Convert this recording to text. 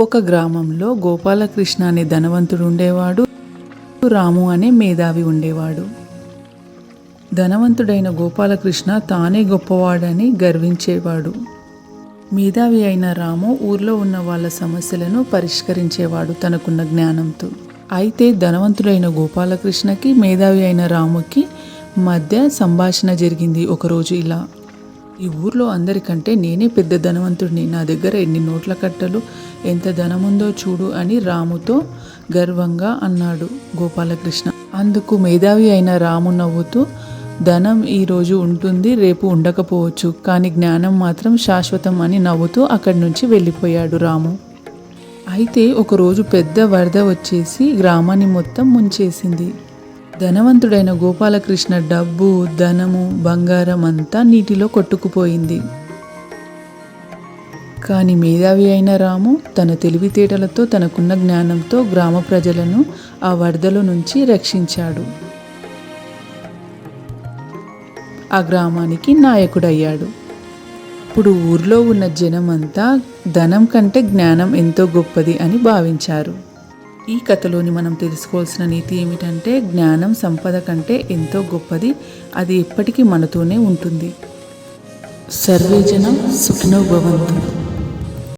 ఒక గ్రామంలో గోపాలకృష్ణ అనే ధనవంతుడు ఉండేవాడు రాము అనే మేధావి ఉండేవాడు. ధనవంతుడైన గోపాలకృష్ణ తానే గొప్పవాడని గర్వించేవాడు. మేధావి అయిన రాము ఊర్లో ఉన్న వాళ్ళ సమస్యలను పరిష్కరించేవాడు తనకున్న జ్ఞానంతో. అయితే ధనవంతుడైన గోపాలకృష్ణకి మేధావి అయిన రాముకి మధ్య సంభాషణ జరిగింది ఒకరోజు ఇలా. ఈ ఊర్లో అందరికంటే నేనే పెద్ద ధనవంతుడిని. నా దగ్గర ఎన్ని నోట్ల కట్టలు ఎంత ధనముందో చూడు అని రాముతో గర్వంగా అన్నాడు గోపాలకృష్ణ. అందుకు మేధావి అయిన రాము నవ్వుతూ ధనం ఈరోజు ఉంటుంది రేపు ఉండకపోవచ్చు. కానీ జ్ఞానం మాత్రం శాశ్వతం అని నవ్వుతూ అక్కడి నుంచి వెళ్ళిపోయాడు రాము. అయితే ఒకరోజు పెద్ద వరద వచ్చేసి గ్రామాన్ని మొత్తం ముంచేసింది. ధనవంతుడైన గోపాలకృష్ణ డబ్బు ధనము బంగారం అంతా నీటిలో కొట్టుకుపోయింది. కానీ మేధావి అయిన రాము తన తెలివితేటలతో తనకున్న జ్ఞానంతో గ్రామ ప్రజలను ఆ వరదల నుంచి రక్షించాడు. ఆ గ్రామానికి నాయకుడయ్యాడు. ఇప్పుడు ఊర్లో ఉన్న జనమంతా ధనం కంటే జ్ఞానం ఎంతో గొప్పది అని భావించారు. ఈ కథలోని మనం తెలుసుకోవాల్సిన నీతి ఏమిటంటే జ్ఞానం సంపద కంటే ఎంతో గొప్పది. అది ఎప్పటికీ మనతోనే ఉంటుంది. సర్వేజనం సుఖినో భవంతు.